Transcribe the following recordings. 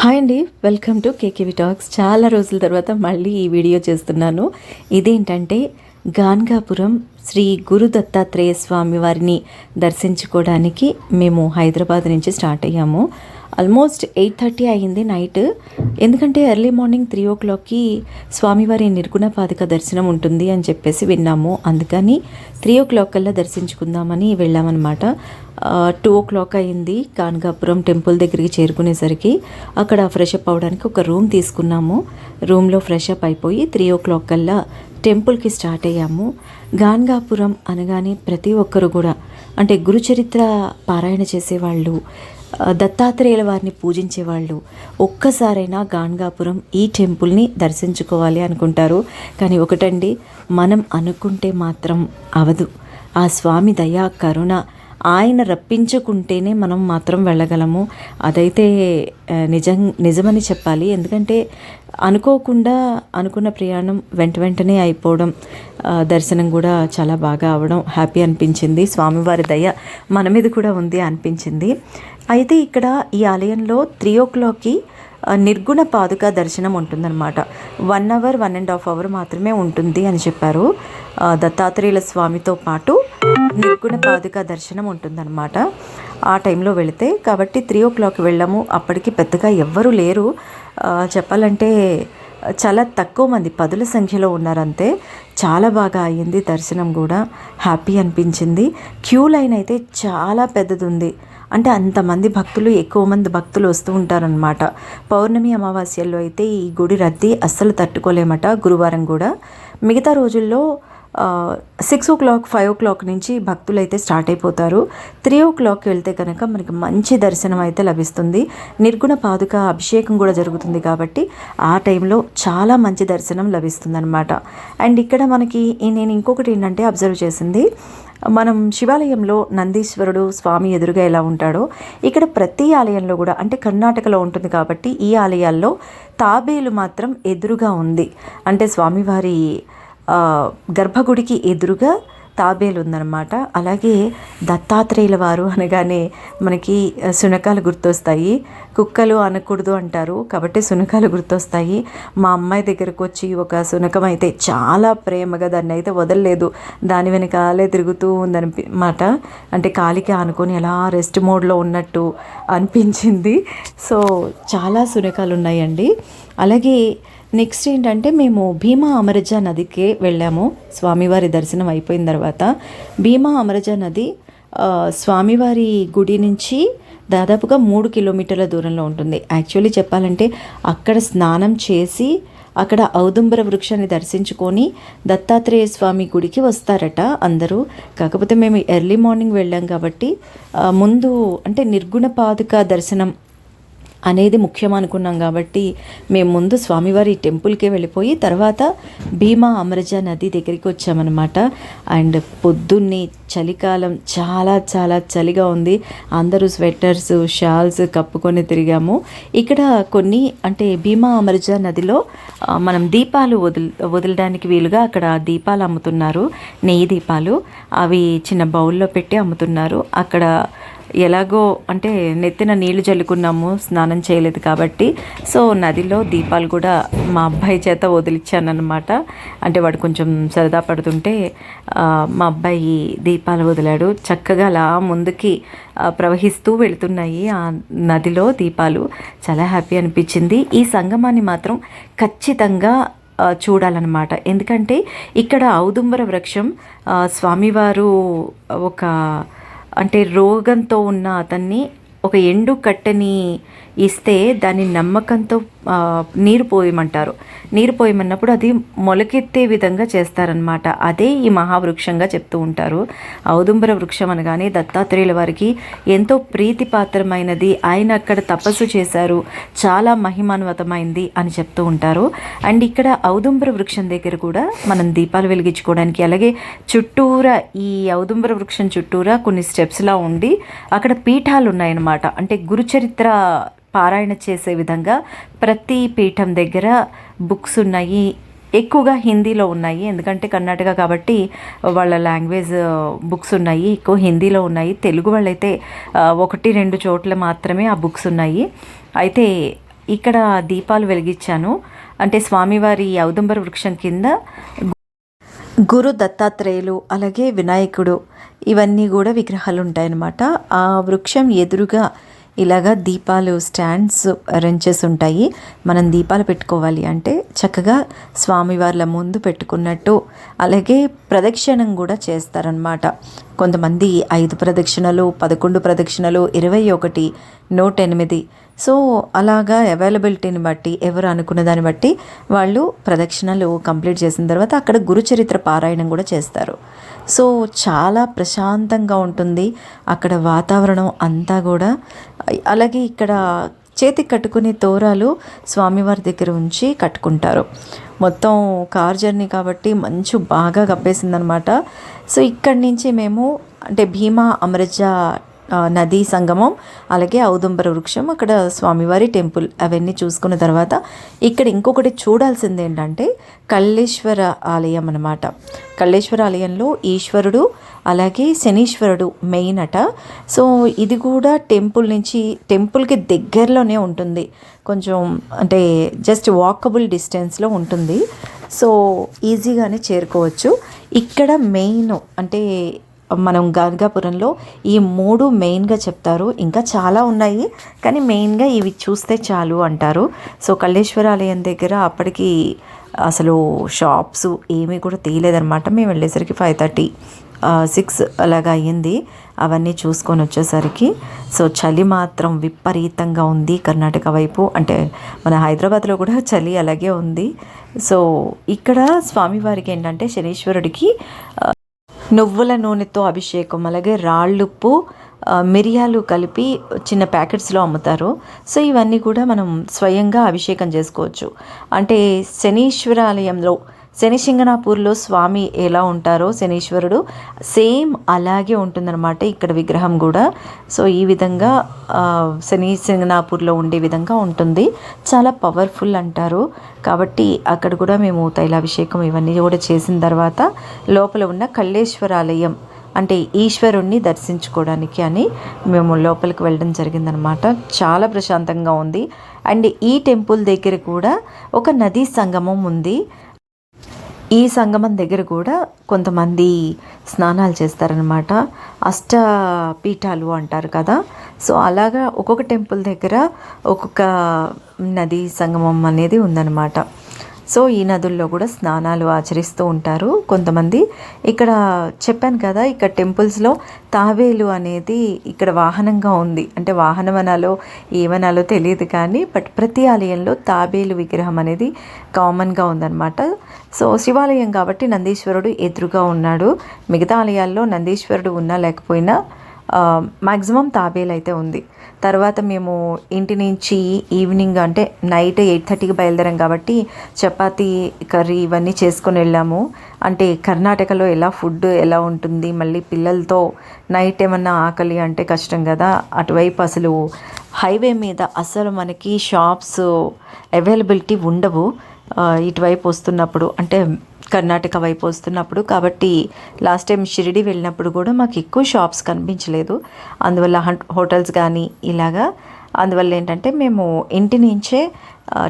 Hi అండి welcome to KKV talks. చాలా రోజుల తర్వాత మళ్ళీ ఈ వీడియో చేస్తున్నాను. ఇదేంటంటే గాన్గాపురం శ్రీ గురు దత్తాత్రేయ స్వామి వారిని దర్శించుకోవడానికి మేము హైదరాబాద్ నుంచి స్టార్ట్ అయ్యాము. ఆల్మోస్ట్ ఎయిట్ థర్టీ అయ్యింది నైట్. ఎందుకంటే ఎర్లీ మార్నింగ్ త్రీ ఓ క్లాక్కి స్వామివారి నిర్గుణపాదక దర్శనం ఉంటుంది అని చెప్పేసి విన్నాము. అందుకని త్రీ ఓ క్లాక్ కల్లా దర్శించుకుందామని వెళ్ళామన్నమాట. టూ ఓ క్లాక్ అయింది కానగాపురం టెంపుల్ దగ్గరికి చేరుకునేసరికి అక్కడ ఫ్రెష్ అప్ అవడానికి ఒక రూమ్ తీసుకున్నాము. రూమ్లో ఫ్రెష్ అప్ అయిపోయి త్రీ ఓ క్లాక్ కల్లా టెంపుల్కి స్టార్ట్ అయ్యాము. గాన్గాపురం అనగానే ప్రతి ఒక్కరు కూడా అంటే గురుచరిత్ర పారాయణ చేసేవాళ్ళు దత్తాత్రేయుల వారిని పూజించే వాళ్ళు ఒక్కసారైనా గాణగాపురం ఈ టెంపుల్ని దర్శించుకోవాలి అనుకుంటారు. కానీ ఒకటండి మనం అనుకుంటే మాత్రం అవదు. ఆ స్వామి దయా కరుణ ఆయన రప్పించుకుంటేనే మనం మాత్రం వెళ్ళగలము. అదైతే నిజం నిజమని చెప్పాలి. ఎందుకంటే అనుకోకుండా అనుకున్న ప్రయాణం వెంట వెంటనే అయిపోవడం దర్శనం కూడా చాలా బాగా అవడం హ్యాపీ అనిపించింది. స్వామివారి దయ మన మీద కూడా ఉంది అనిపించింది. అయితే ఇక్కడ ఈ ఆలయంలో త్రీ ఓ క్లాక్కి నిర్గుణ పాదుక దర్శనం ఉంటుందన్నమాట. One hour one and half hour మాత్రమే ఉంటుంది అని చెప్పారు దత్తాత్రేయుల స్వామితో పాటు నిర్గుణ పాదుక దర్శనం ఉంటుందన్నమాట. ఆ టైంలో వెళితే కాబట్టి త్రీ ఓ క్లాక్ వెళ్ళాము. అప్పటికి పెద్దగా ఎవ్వరూ లేరు. చెప్పాలంటే చాలా తక్కువ మంది పదుల సంఖ్యలో ఉన్నారంతే. చాలా బాగా అయ్యింది దర్శనం కూడా. హ్యాపీ అనిపించింది. క్యూ లైన్ అయితే చాలా పెద్దది ఉంది అంటే అంతమంది భక్తులు ఎక్కువ మంది భక్తులు వస్తూ ఉంటారనమాట పౌర్ణమి అమావాస్యల్లో అయితే ఈ గుడి రద్దీ అస్సలు తట్టుకోలేమట గురువారం కూడా. మిగతా రోజుల్లో six o'clock five o'clock నుంచి భక్తులు అయితే స్టార్ట్ అయిపోతారు. త్రీ ఓ క్లాక్కి వెళ్తే కనుక మనకి మంచి దర్శనం అయితే లభిస్తుంది. నిర్గుణ పాదుక అభిషేకం కూడా జరుగుతుంది కాబట్టి ఆ టైంలో చాలా మంచి దర్శనం లభిస్తుంది అనమాట అండ్ ఇక్కడ మనకి నేను ఇంకొకటి ఏంటంటే అబ్జర్వ్ చేసింది. మనం శివాలయంలో నందీశ్వరుడు స్వామి ఎదురుగా ఎలా ఉంటాడో ఇక్కడ ప్రతి ఆలయంలో కూడా అంటే కర్ణాటకలో ఉంటుంది కాబట్టి ఈ ఆలయాల్లో తాబేలు మాత్రం ఎదురుగా ఉంది. అంటే స్వామివారి గర్భగుడికి ఎదురుగా తాబేలు ఉందన్నమాట అలాగే దత్తాత్రేయుల వారు అనగానే మనకి శునకాలు గుర్తొస్తాయి. కుక్కలు అనకూడదు అంటారు కాబట్టి శునకాలు గుర్తొస్తాయి. మా అమ్మాయి దగ్గరకు వచ్చి ఒక శునకం అయితే చాలా ప్రేమగా దాన్ని అయితే వదలలేదు. దాని వెనకాలే తిరుగుతూ ఉందని మాట. అంటే కాలికి ఆనుకొని అలా రెస్ట్ మోడ్లో ఉన్నట్టు అనిపించింది. సో చాలా శునకాలు ఉన్నాయండి అలాగే నెక్స్ట్ ఏంటంటే మేము భీమా అమరజ నదికి వెళ్ళాము. స్వామివారి దర్శనం అయిపోయిన తర్వాత భీమా అమరజ నది స్వామివారి గుడి నుంచి దాదాపుగా మూడు కిలోమీటర్ల దూరంలో ఉంటుంది. యాక్చువల్లీ చెప్పాలంటే అక్కడ స్నానం చేసి అక్కడ ఔదుంబర వృక్షాన్ని దర్శించుకొని దత్తాత్రేయ స్వామి గుడికి వస్తారట అందరూ. కాకపోతే మేము ఎర్లీ మార్నింగ్ వెళ్ళాం కాబట్టి ముందు అంటే నిర్గుణ పాదుక దర్శనం అనేది ముఖ్యం అనుకున్నాం కాబట్టి మేము ముందు స్వామివారి టెంపుల్కే వెళ్ళిపోయి తర్వాత భీమా అమరజ నది దగ్గరికి వచ్చామన్నమాట. అండ్ పొద్దున్నే చలికాలం చాలా చాలా చలిగా ఉంది. అందరూ స్వెటర్స్ షాల్స్ కప్పుకొని తిరిగాము. ఇక్కడ కొన్ని అంటే భీమా అమరజ నదిలో మనం దీపాలు వదిలి వదలడానికి వీలుగా అక్కడ దీపాలు అమ్ముతున్నారు. నెయ్యి దీపాలు. అవి చిన్న బౌల్లో పెట్టి అమ్ముతున్నారు. అక్కడ ఎలాగో అంటే నెత్తిన నీళ్ళు చల్లుకున్నాము స్నానం చేయలేదు కాబట్టి. సో నదిలో దీపాలు కూడా మా అబ్బాయి చేత వదిలిచ్చానమాట అంటే వాడు కొంచెం సరదా పడుతుంటే మా అబ్బాయి దీపాలు వదిలాడు. చక్కగా అలా ముందుకి ప్రవహిస్తూ వెళుతున్నాయి ఆ నదిలో దీపాలు. చాలా హ్యాపీ అనిపించింది. ఈ సంగమాన్ని మాత్రం ఖచ్చితంగా చూడాలన్నమాట. ఎందుకంటే ఇక్కడ ఔదుంబర వృక్షం స్వామివారు ఒక అంటే రోగంతో ఉన్న అతన్ని ఒక ఎండు కట్టని ఇస్తే దాన్ని నమ్మకంతో నీరు పోయమంటారు. నీరు పోయమన్నప్పుడు అది మొలకెత్తే విధంగా చేస్తారనమాట అదే ఈ మహావృక్షంగా చెప్తూ ఉంటారు. ఔదుంబర వృక్షం అనగానే దత్తాత్రేయుల వారికి ఎంతో ప్రీతిపాత్రమైనది. ఆయన అక్కడ తపస్సు చేశారు. చాలా మహిమాన్వతమైంది అని చెప్తూ ఉంటారు. అండ్ ఇక్కడ ఔదుంబర వృక్షం దగ్గర కూడా మనం దీపాలు వెలిగించుకోవడానికి అలాగే చుట్టూరా ఈ ఔదుంబర వృక్షం చుట్టూరా కొన్ని స్టెప్స్లా ఉండి అక్కడ పీఠాలు ఉన్నాయన్నమాట అంటే గురుచరిత్ర పారాయణ చేసే విధంగా ప్రతి పీఠం దగ్గర బుక్స్ ఉన్నాయి. ఎక్కువగా హిందీలో ఉన్నాయి. ఎందుకంటే కర్ణాటక కాబట్టి వాళ్ళ లాంగ్వేజ్ బుక్స్ ఉన్నాయి. ఎక్కువ హిందీలో ఉన్నాయి. తెలుగు వాళ్ళైతే ఒకటి రెండు చోట్ల మాత్రమే ఆ బుక్స్ ఉన్నాయి. అయితే ఇక్కడ దీపాలు వెలిగించాను. అంటే స్వామివారి ఔదంబర వృక్షం కింద గురు దత్తాత్రేయులు అలాగే వినాయకుడు ఇవన్నీ కూడా విగ్రహాలు ఉంటాయన్నమాట. ఆ వృక్షం ఎదురుగా ఇలాగా దీపాలు స్టాండ్స్ అరేంజ్ చేసి ఉంటాయి. మనం దీపాలు పెట్టుకోవాలి అంటే చక్కగా స్వామివార్ల ముందు పెట్టుకున్నట్టు అలాగే ప్రదక్షిణం కూడా చేస్తారనమాట కొంతమంది ఐదు ప్రదక్షిణలు పదకొండు ప్రదక్షిణలు ఇరవై ఒకటి నూట ఎనిమిది. సో అలాగా అవైలబిలిటీని బట్టి ఎవరు అనుకున్న దాన్ని బట్టి వాళ్ళు ప్రదక్షిణలు కంప్లీట్ చేసిన తర్వాత అక్కడ గురుచరిత్ర పారాయణం కూడా చేస్తారు. సో చాలా ప్రశాంతంగా ఉంటుంది. అక్కడ వాతావరణం అంతా కూడా. అలాగే ఇక్కడ చేతికి కట్టుకునే తోరాలు స్వామివారి దగ్గర ఉంచి కట్టుకుంటారు. మొత్తం కార్ జర్నీ కాబట్టి మంచు బాగా కప్పేసిందనమాట. సో ఇక్కడి నుంచి మేము అంటే భీమా అమరజ నదీ సంగమం అలాగే ఔదుంబర వృక్షం అక్కడ స్వామివారి టెంపుల్ అవన్నీ చూసుకున్న తర్వాత ఇక్కడ ఇంకొకటి చూడాల్సింది ఏంటంటే కళ్ళేశ్వర ఆలయం అనమాట కళ్ళేశ్వర ఆలయంలో ఈశ్వరుడు అలాగే శనీశ్వరుడు మెయిన్ అట. సో ఇది కూడా టెంపుల్ నుంచి టెంపుల్కి దగ్గరలోనే ఉంటుంది. కొంచెం అంటే జస్ట్ వాకబుల్ డిస్టెన్స్లో ఉంటుంది. సో ఈజీగానే చేరుకోవచ్చు. ఇక్కడ మెయిన్ అంటే మనం గంగాపురంలో ఈ మూడు మెయిన్గా చెప్తారు. ఇంకా చాలా ఉన్నాయి. కానీ మెయిన్గా ఇవి చూస్తే చాలు అంటారు. సో కళ్ళేశ్వరాలయం ఆలయం దగ్గర అప్పటికి అసలు షాప్స్ ఏమీ కూడా తీయలేదన్నమాట. మేము వెళ్ళేసరికి ఫైవ్ థర్టీ సిక్స్ అలాగా అయ్యింది. అవన్నీ చూసుకొని వచ్చేసరికి. సో చలి మాత్రం విపరీతంగా ఉంది కర్ణాటక వైపు. అంటే మన హైదరాబాద్లో కూడా చలి అలాగే ఉంది. సో ఇక్కడ స్వామివారికి ఏంటంటే శనీశ్వరుడికి నువ్వుల నూనెతో అభిషేకం అలాగే రాళ్ళుప్పు మిరియాలు కలిపి చిన్న ప్యాకెట్స్లో అమ్ముతారు. సో ఇవన్నీ కూడా మనం స్వయంగా అభిషేకం చేసుకోవచ్చు. అంటే శనీశ్వర ఆలయంలో శనిశింగనాపూర్లో స్వామి ఎలా ఉంటారో శనీశ్వరుడు సేమ్ అలాగే ఉంటుందన్నమాట ఇక్కడ విగ్రహం కూడా. సో ఈ విధంగా శనిశింగనాపూర్లో ఉండే విధంగా ఉంటుంది. చాలా పవర్ఫుల్ అంటారు. కాబట్టి అక్కడ కూడా మేము తైలాభిషేకం ఇవన్నీ కూడా చేసిన తర్వాత లోపల ఉన్న కళ్ళేశ్వరాలయం ఆలయం అంటే ఈశ్వరుణ్ణి దర్శించుకోవడానికి అని మేము లోపలికి వెళ్ళడం జరిగిందనమాట చాలా ప్రశాంతంగా ఉంది. అండ్ ఈ టెంపుల్ దగ్గర కూడా ఒక నదీ సంగమం ఉంది. ఈ సంగమం దగ్గర కూడా కొంతమంది స్నానాలు చేస్తారనమాట అష్ట పీఠాలు అంటారు కదా. సో అలాగా ఒక్కొక్క టెంపుల్ దగ్గర ఒక్కొక్క నది సంగమం అనేది ఉందన్నమాట. సో ఈ నదుల్లో కూడా స్నానాలు ఆచరిస్తూ ఉంటారు కొంతమంది. ఇక్కడ చెప్పాను కదా ఇక్కడ టెంపుల్స్లో తాబేలు అనేది ఇక్కడ వాహనంగా ఉంది. అంటే వాహనం అనాలో ఏమనాలో తెలియదు కానీ బట్ ప్రతి ఆలయంలో తాబేలు విగ్రహం అనేది కామన్గా ఉందన్నమాట. సో శివాలయం కాబట్టి నందీశ్వరుడు ఎదురుగా ఉన్నాడు. మిగతా ఆలయాల్లో నందీశ్వరుడు ఉన్నా లేకపోయినా మ్యాక్సిమం తాబేలు అయితే ఉంది. తర్వాత మేము ఇంటి నుంచి ఈవినింగ్ అంటే నైట్ ఎయిట్ థర్టీకి బయలుదేరాం కాబట్టి చపాతీ కర్రీ ఇవన్నీ చేసుకొని వెళ్ళాము. అంటే కర్ణాటకలో ఎలా ఫుడ్ ఎలా ఉంటుంది మళ్ళీ పిల్లలతో నైట్ ఏమన్నా ఆకలి అంటే కష్టం కదా. అటువైపు అసలు హైవే మీద అసలు మనకి షాప్స్ అవైలబిలిటీ ఉండవు. ఇటువైపు వస్తున్నప్పుడు అంటే కర్ణాటక వైపు వస్తున్నప్పుడు. కాబట్టి లాస్ట్ టైం షిరిడి వెళ్ళినప్పుడు కూడా మాకు ఎక్కువ షాప్స్ కనిపించలేదు. అందువల్ల హోటల్స్ కానీ ఇలాగా. అందువల్ల ఏంటంటే మేము ఇంటి నుంచే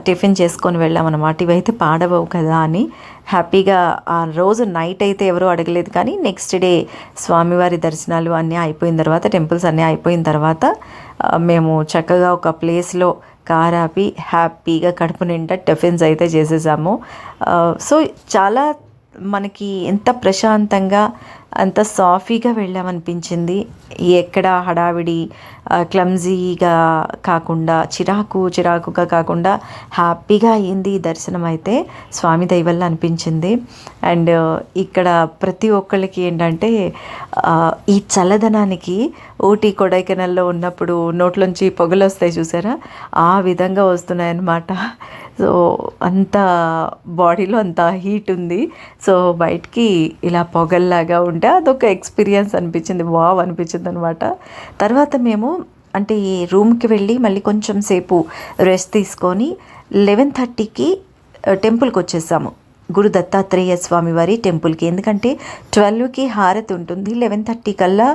టిఫిన్ చేసుకొని వెళ్ళామన్నమాట. ఇవైతే పాడవవు కదా అని. హ్యాపీగా ఆ రోజు నైట్ అయితే ఎవరూ అడగలేదు కానీ నెక్స్ట్ డే స్వామివారి దర్శనాలు అన్నీ అయిపోయిన తర్వాత టెంపుల్స్ అన్నీ అయిపోయిన తర్వాత మేము చక్కగా ఒక ప్లేస్లో కారాపి హ్యాపీగా కడుపు నిండా టిఫిన్స్ అయితే చేసేసాము. సో చాలా మనకి ఎంత ప్రశాంతంగా అంత సాఫీగా వెళ్ళామనిపించింది. ఎక్కడ హడావిడి క్లమ్జీగా కాకుండా చిరాకు చిరాకుగా కాకుండా హ్యాపీగా అయ్యింది ఈ దర్శనం అయితే. స్వామి దయవల్ల అనిపించింది. అండ్ ఇక్కడ ప్రతి ఒక్కళ్ళకి ఏంటంటే ఈ చల్లదనానికి ఊటీ కొడైకెనాల్లో ఉన్నప్పుడు నోట్లోంచి పొగలు వస్తాయి చూసారా? ఆ విధంగా వస్తున్నాయన్నమాట. సో అంత బాడీలో అంత హీట్ ఉంది. సో బయటికి ఇలా పొగల్లాగా ఉంటే అదొక ఎక్స్పీరియన్స్ అనిపించింది వావ్ అనిపించింది అనమాట తర్వాత మేము అంటే ఈ రూమ్కి వెళ్ళి మళ్ళీ కొంచెం సేపు రెస్ట్ తీసుకొని లెవెన్ థర్టీకి టెంపుల్కి వచ్చేసాము. గురు దత్తాత్రేయ స్వామి వారి టెంపుల్కి. ఎందుకంటే ట్వెల్వ్కి హారతి ఉంటుంది. లెవెన్ థర్టీ కల్లా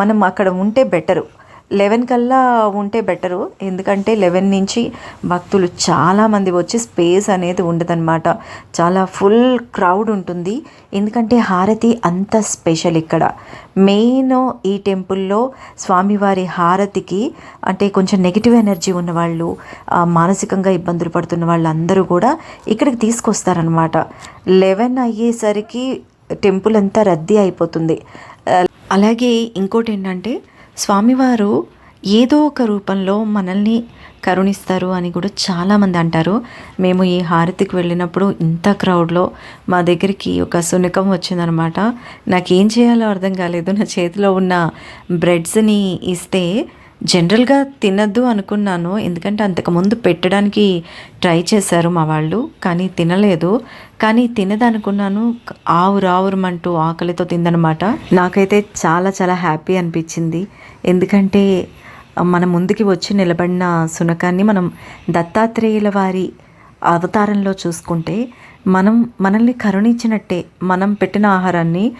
మనం అక్కడ ఉంటే బెటరు. లెవెన్ కల్లా ఉంటే బెటరు. ఎందుకంటే లెవెన్ నుంచి భక్తులు చాలామంది వచ్చి స్పేస్ అనేది ఉండదన్నమాట. చాలా ఫుల్ క్రౌడ్ ఉంటుంది. ఎందుకంటే హారతి అంత స్పెషల్ ఇక్కడ. మెయిన్ ఈ టెంపుల్లో స్వామివారి హారతికి అంటే కొంచెం నెగిటివ్ ఎనర్జీ ఉన్నవాళ్ళు మానసికంగా ఇబ్బందులు పడుతున్న వాళ్ళందరూ కూడా ఇక్కడికి తీసుకొస్తారనమాట లెవెన్ అయ్యేసరికి టెంపుల్ అంతా రద్దీ అయిపోతుంది. అలాగే ఇంకోటి ఏంటంటే స్వామివారు ఏదో ఒక రూపంలో మనల్ని కరుణిస్తారు అని కూడా చాలామంది అంటారు. మేము ఈ హారతికి వెళ్ళినప్పుడు ఇంత క్రౌడ్లో మా దగ్గరికి ఒక సునకం వచ్చిందనమాట. నాకేం చేయాలో అర్థం కాలేదు. నా చేతిలో ఉన్న బ్రెడ్స్ని ఇస్తే జనరల్గా తినద్దు అనుకున్నాను. ఎందుకంటే అంతకుముందు పెట్టడానికి ట్రై చేశారు మా వాళ్ళు కానీ తినలేదు. కానీ తినదనుకున్నాను. ఆవురు ఆవురమంటూ ఆకలితో తిందనమాట. నాకైతే చాలా చాలా హ్యాపీ అనిపించింది. ఎందుకంటే మన ముందుకి వచ్చి నిలబడిన సునకాన్ని మనం దత్తాత్రేయుల వారి అవతారంలో చూసుకుంటే మనం మనల్ని కరుణించినట్టే మనం పెట్టిన ఆహారాన్ని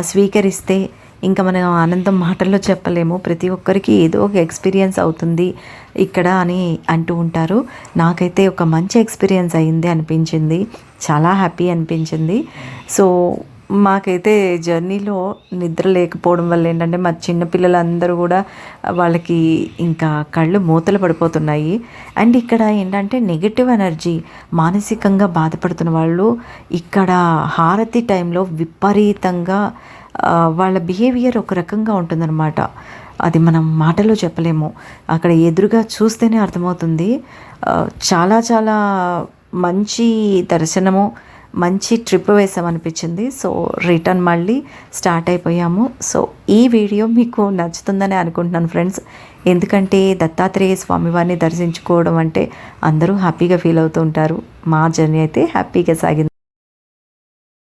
స్వీకరిస్తే ఇంకా మనం ఆనందం మాటల్లో చెప్పలేము. ప్రతి ఒక్కరికి ఏదో ఒక ఎక్స్పీరియన్స్ అవుతుంది ఇక్కడ అని అంటూ ఉంటారు. నాకైతే ఒక మంచి ఎక్స్పీరియన్స్ అయింది అనిపించింది. చాలా హ్యాపీ అనిపించింది. సో మాకైతే జర్నీలో నిద్ర లేకపోవడం వల్ల ఏంటంటే మా చిన్నపిల్లలందరూ కూడా వాళ్ళకి ఇంకా కళ్ళు మూతలు పడిపోతున్నాయి. అండ్ ఇక్కడ ఏంటంటే నెగిటివ్ ఎనర్జీ మానసికంగా బాధపడుతున్న వాళ్ళు ఇక్కడ హారతి టైంలో విపరీతంగా వాళ్ళ బిహేవియర్ ఒక రకంగా ఉంటుందన్నమాట. అది మనం మాటలో చెప్పలేము. అక్కడ ఎదురుగా చూస్తేనే అర్థమవుతుంది. చాలా చాలా మంచి దర్శనము మంచి ట్రిప్ వేసామనిపించింది. సో రిటర్న్ మళ్ళీ స్టార్ట్ అయిపోయాము. సో ఈ వీడియో మీకు నచ్చుతుందని అనుకుంటున్నాను ఫ్రెండ్స్ ఎందుకంటే దత్తాత్రేయ స్వామివారిని దర్శించుకోవడం అంటే అందరూ హ్యాపీగా ఫీల్ అవుతూ ఉంటారు. మా జర్నీ అయితే హ్యాపీగా సాగింది.